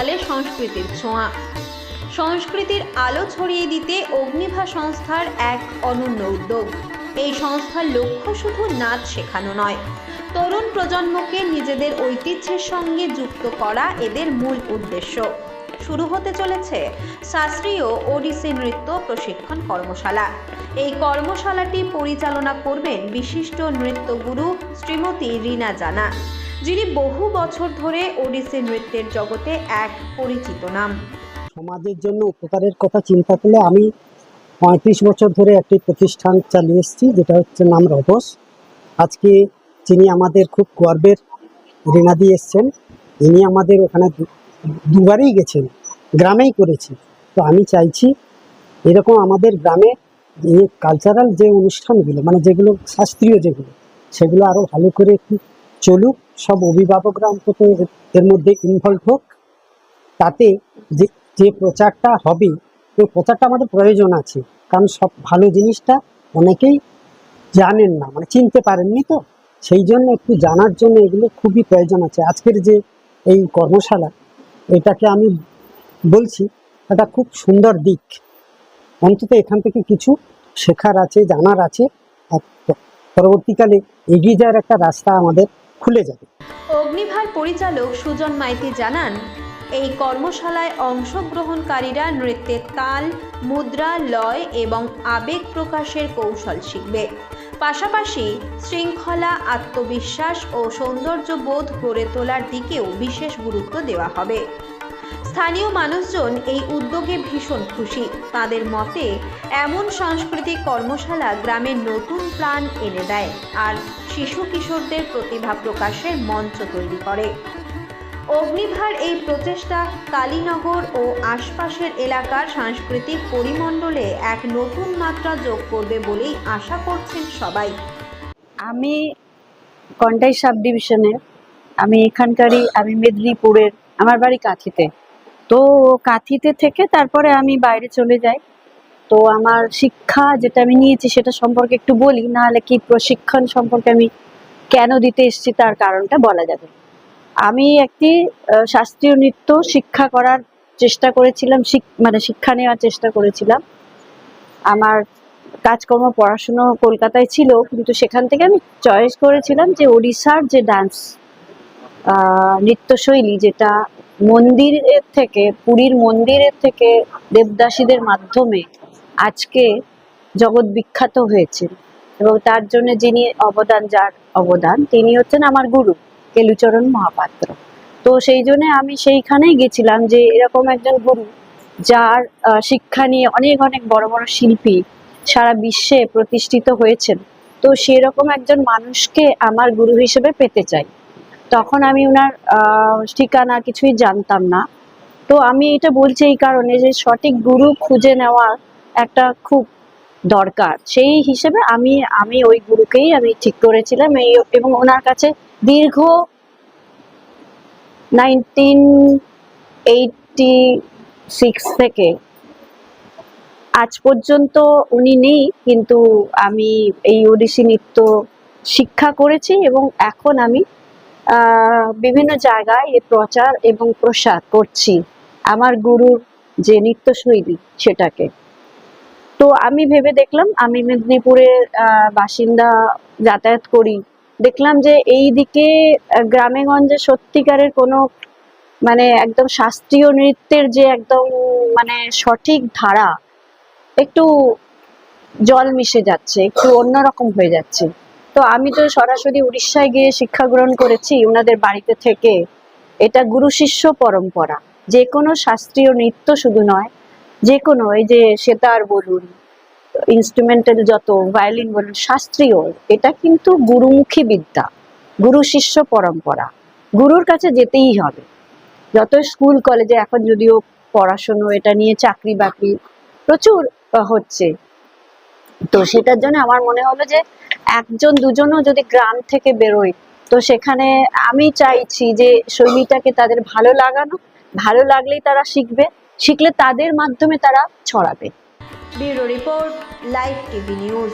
তালে সংস্কৃতির ছোঁয়া। সংস্কৃতির আলো ছড়িয়ে দিতে অগ্নিভা সংস্থার এক অনন্য উদ্যোগ। এই সংস্থার লক্ষ্য শুধু নাচ শেখানো নয়, তরুণ প্রজন্মকে নিজেদের ঐতিহ্যের সঙ্গে যুক্ত করা এদের মূল উদ্দেশ্য। শুরু হতে চলেছে শাস্ত্রীয় ওডিসি নৃত্য প্রশিক্ষণ কর্মশালা। এই কর্মশালাটি পরিচালনা করবেন বিশিষ্ট নৃত্যগুরু শ্রীমতী রীনা জানা। যিনি বহু বছর ধরে ওডিসি নৃত্যের জগতে এক পরিচিত নাম। সমাজের জন্য উপকারের কথা চিন্তা করলে আমি পঁয়ত্রিশ বছর ধরে একটি প্রতিষ্ঠান চালিয়ে এসেছি, যেটা হচ্ছে নাম রবস আজকে যিনি আমাদের খুব গর্বের ঋণাদি এসছেন, ইনি আমাদের ওখানে দুবারই গেছেন, গ্রামেই করেছি তো আমি চাইছি এরকম আমাদের গ্রামে এই কালচারাল যে অনুষ্ঠানগুলো মানে যেগুলো শাস্ত্রীয় যেগুলো, সেগুলো আরও ভালো করে একটু চলুক। সব অভিভাবকরা অন্তত এর- মধ্যে ইনভলভ হোক। তাতে যে যে প্রচারটা হবে ওই প্রচারটা আমাদের প্রয়োজন আছে। কারণ সব ভালো জিনিসটা অনেকেই জানেন না মানে চিনতে পারেননি তো। সেই জন্য একটু জানার জন্য এগুলো খুবই প্রয়োজন আছে। আজকের যে এই কর্মশালা, এটাকে আমি বলছি, এটা খুব সুন্দর দিক। অন্তত এখান থেকে কিছু শেখার আছে, জানার আছে। পরবর্তীকালে এগিয়ে যাওয়ার একটা রাস্তা আমাদের খুলে যাবে। অগ্নিভার পরিচালক সুজন মাইতি জানান, এই কর্মশালায় অংশগ্রহণকারীরা নৃত্যের তাল, মুদ্রা, লয় এবং আবেগ প্রকাশের কৌশল শিখবে। পাশাপাশি শৃঙ্খলা, আত্মবিশ্বাস ও সৌন্দর্য বোধ গড়ে তোলার দিকেও বিশেষ গুরুত্ব দেওয়া হবে। স্থানীয় মানুষজন এই উদ্যোগে ভীষণ খুশি। তাদের মতে, এমন সাংস্কৃতিক কর্মশালা গ্রামের নতুন প্রাণ এনে দেয় আর শিশু কিশোরদের প্রতিভা প্রকাশের মঞ্চ তৈরি করে। অগ্নিভার এই প্রচেষ্টা কালীনগর ও আশপাশের এলাকার সাংস্কৃতিক পরিমণ্ডলে এক নতুন মাত্রা যোগ করবে বলেই আশা করছেন সবাই। আমি কন্টাই সাব ডিভিশনের, আমি এখানকারই, আমি মেদিনীপুরের, আমার বাড়ি কাঁথিতে। তো কাঁথিতে থেকে তারপরে আমি বাইরে চলে যাই। তো আমার শিক্ষা যেটা আমি নিয়েছি সেটা সম্পর্কে একটু বলি নাহলে কি প্রশিক্ষণ সম্পর্কে আমি কেন দিতে এসেছি তার কারণটা বলা যাবে আমি একটি শাস্ত্রীয় নৃত্য শিক্ষা করার চেষ্টা করেছিলাম মানে শিক্ষা নেওয়ার চেষ্টা করেছিলাম। আমার কাজকর্ম, পড়াশুনো কলকাতায় ছিল, কিন্তু সেখান থেকে আমি চয়েস করেছিলাম যে ওড়িশার যে ডান্স নৃত্যশৈলী যেটা মন্দিরের থেকে, পুরীর মন্দিরের থেকে দেবদাসীদের মাধ্যমে আজকে জগৎ বিখ্যাত হয়েছে এবং তার জন্য যিনি অবদান, যার অবদান, তিনি হচ্ছেন আমার গুরু, কেলুচরণ মহাপাত্র। তো সেই জন্য আমি সেইখানেই গেছিলাম যে এরকম একজন গুরু যার শিক্ষা নিয়ে অনেক অনেক বড় বড় শিল্পী সারা বিশ্বে প্রতিষ্ঠিত হয়েছেন। তো সেরকম একজন মানুষকে আমার গুরু হিসেবে পেতে চাই। তখন আমি ওনার ঠিকানা কিছুই জানতাম না। তো আমি এটা বলছি এই কারণে যে সঠিক গুরু খুঁজে নেওয়া একটা খুব দরকার। সেই হিসেবে আমি আমি ওই গুরুকেই আমি ঠিক করেছিলাম এই এবং ওনার কাছে দীর্ঘ নাইনটিন এইটটি সিক্স থেকে আজ পর্যন্ত উনি নেই, কিন্তু আমি এই ওডিসি নৃত্য শিক্ষা করেছি এবং এখন আমি বিভিন্ন জায়গায় এর প্রচার এবং প্রসার করছি। আমার গুরুর যে নৃত্যশৈলী সেটাকে। তো আমি ভেবে দেখলাম আমি মেদিনীপুরের বাসিন্দা যাতায়াত করি। দেখলাম যে এই দিকে আহ, গ্রামে গঞ্জে সত্যিকারের কোনো মানে একদম শাস্ত্রীয় নৃত্যের যে একদম মানে সঠিক ধারা একটু জল মিশে যাচ্ছে একটু অন্যরকম হয়ে যাচ্ছে। তো আমি তো সরাসরি উড়িষ্যায় গিয়ে শিক্ষা গ্রহণ করেছি ওনাদের বাড়িতে থেকে। এটা গুরু শিষ্য পরম্পরা। যে কোনো শাস্ত্রীয় নৃত্য শুধু নয়, যে কোনো, এই যে সেতার বলুন ইনস্ট্রুমেন্টাল যত ভায়োলিন বলুন, শাস্ত্রীয়, এটা কিন্তু গুরুমুখী বিদ্যা, গুরু শিষ্য পরম্পরা। গুরুর কাছে যেতেই হবে। যত স্কুল, কলেজে, এখন যদিও পড়াশুনো এটা নিয়ে চাকরি বাকরি প্রচুর হচ্ছে। তো সেটার জন্য আমার মনে হলো যে একজন দুজনও যদি গ্রাম থেকে বেরোয়, তো সেখানে আমি চাইছি যে শৈলীটাকে তাদের ভালো লাগানো, ভালো লাগলেই তারা শিখবে, শিখলে তাদের মাধ্যমে তারা ছড়াবে। Bureau report, live TV news.